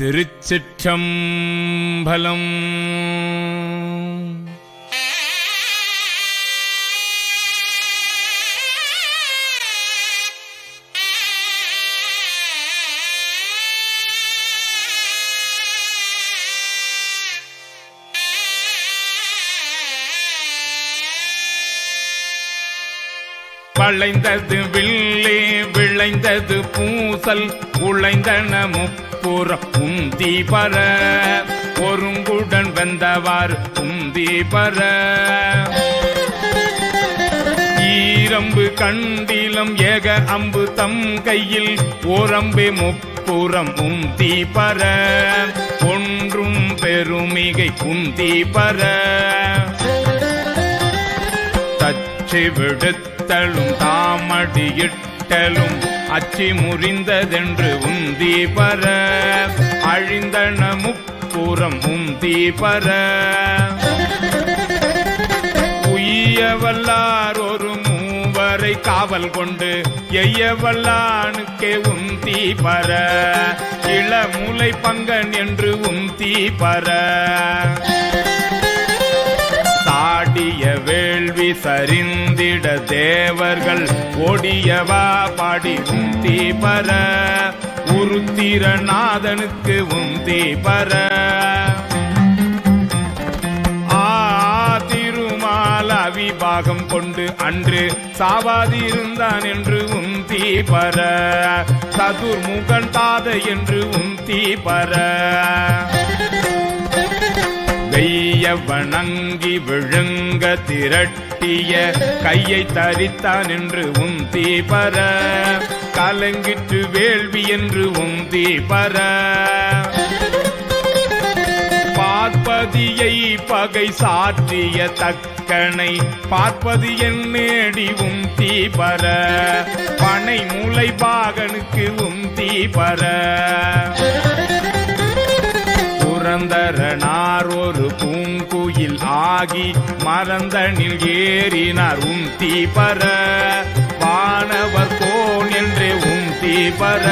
திருச்சிற்றம்பலம். வளைந்தது வில்லே விளைந்தது பூசல் உழைந்தன முப்புறம் உந்தி பர. ஒருங்குடன் வெந்தவாறு உந்தி பர. ஈரம்பு கண்டிலம் ஏக அம்பு தம் கையில் ஓரம்பு முப்புறம் உந்தி பர. ஒன்றும் பெருமிகை உந்தி பர. தச்சு விடுத்தலும் தாமடியிட்டு தாமடியிட்டலும் அச்சி முறிந்ததென்று உந்தி பர. அழிந்தன முப்புறம் உந்தி பர. உய்யவல்லார் ஒரு மூவரை காவல் கொண்டு எய்யவல்லானுக்கே உந்தி பர. இளமுலை பங்கன் என்று உந்தி பர. ஆடிய வேள்வி சரிந்திட தேவர்கள் ஓடியவா பாடி உந்தி பர. உருத்திரநாதனுக்கு உந்தி பர. ஆ கொண்டு அன்று சாவாதிருந்தான் என்று உந்தி பர. சதுர்முகன் தாத என்று உந்தி பர. வணங்கி விழுங்க திரட்டிய கையை தரித்தான் என்று உந்தி பர கலங்கிற்று வேள்வி என்று உந்தி பர பார்ப்பதியை பகை சாற்றிய தக்கனை பார்ப்பது என்னேடி உந்தி பர பனை மூளை பாகனுக்கு உந்தி பர ஆகி மறந்தனில் ஏறினார் உம் தீபர வானவர் கோன் என்று உம் தீபர